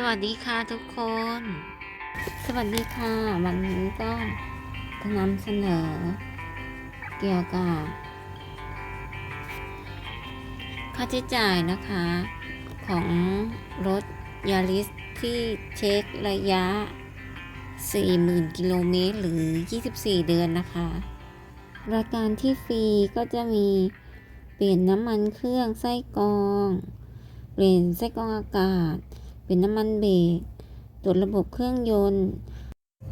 สวัสดีค่ะทุกคน สวัสดีค่ะ วันนี้ก็จะนำเสนอ เกี่ยวกับค่าใช้จ่ายนะคะ ของรถยาริสที่เช็คระยะ 40,000 กิโลเมตรหรือ 24 เดือนนะคะ รายการที่ฟรีก็จะมีเปลี่ยนน้ำมันเครื่องไส้กรอง เปลี่ยนไส้กรองอากาศ เป็นน้ำมันเบรกตรวจระบบเครื่องยนต์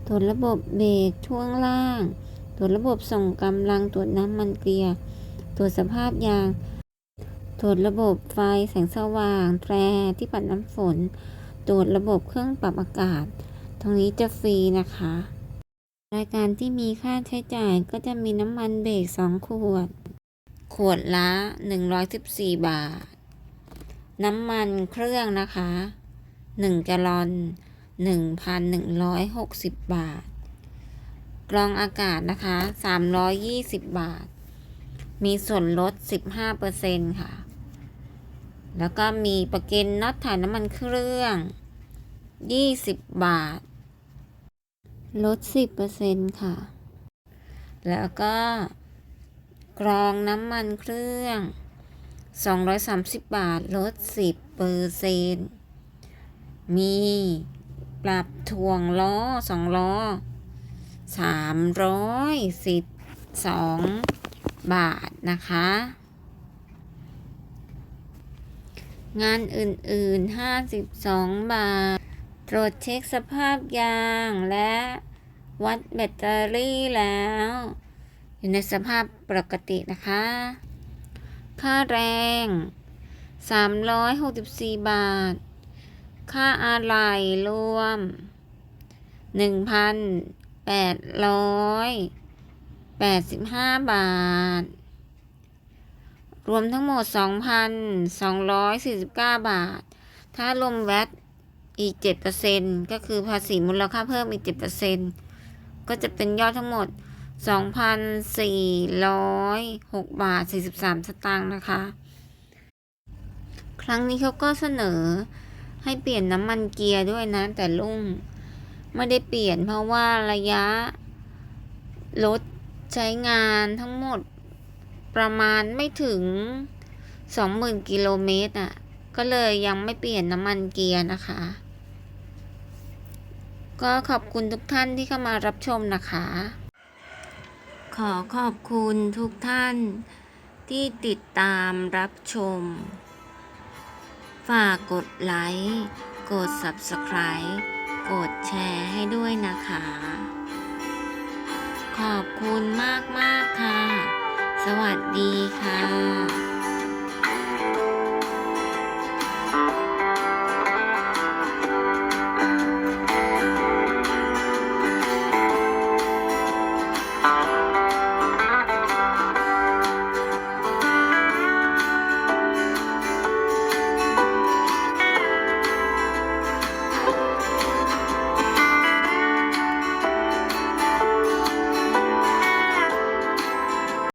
ตรวจระบบเบรกช่วงล่าง ตรวจระบบส่งกำลัง ตรวจน้ำมันเกียร์ตรวจสภาพยาง ตรวจระบบไฟแสงสว่าง แตรที่ปัดน้ำฝน ตรวจระบบเครื่องปรับอากาศ ตรงนี้จะฟรีนะคะ รายการที่มีค่าใช้จ่ายก็จะมีน้ำมันเบรก2ขวด ขวดละ 114 บาท น้ำมันเครื่องนะคะ 1 แกลลอน 1,160 บาท กรองอากาศนะคะ 320 บาท มีส่วนลด 15%ค่ะ แล้วก็มีประกันน็อตถ่ายน้ำมันเครื่อง 20 บาท ลด 10%ค่ะ แล้วก็ กรองน้ำมันเครื่อง 230 บาท ลด 10เปอร์เซน มีปรับถ่วงล้อสองล้อ312บาทนะคะ งานอื่นๆ52บาท ตรวจเช็คสภาพยางและวัดแบตเตอรี่แล้ว อยู่ในสภาพปกตินะคะ ค่าแรง 364 บาท ค่าอะไหล่รวม 1,885 บาท รวมทั้งหมด 2,249 บาท ถ้ารวมแวตอีก 7%ก็คือภาษีมูลค่าเพิ่มอีก 7%ก็จะเป็นยอดทั้งหมด 2,406 บาท 43 สตางค์นะคะ ครั้งนี้เขาก็เสนอ ให้เปลี่ยนน้ำมันเกียร์ด้วยนะ แต่ลุงไม่ได้เปลี่ยนเพราะว่าระยะรถใช้งานทั้งหมดประมาณไม่ถึง 20,000 กิโลเมตรอะ ก็เลยยังไม่เปลี่ยนน้ำมันเกียร์นะคะ ก็ขอบคุณทุกท่านที่เข้ามารับชมนะคะ ขอขอบคุณทุกท่านที่ติดตามรับชม ฝากกดไลค์ กด Subscribe กดแชร์ให้ด้วยนะคะ ขอบคุณมากๆค่ะ สวัสดีค่ะ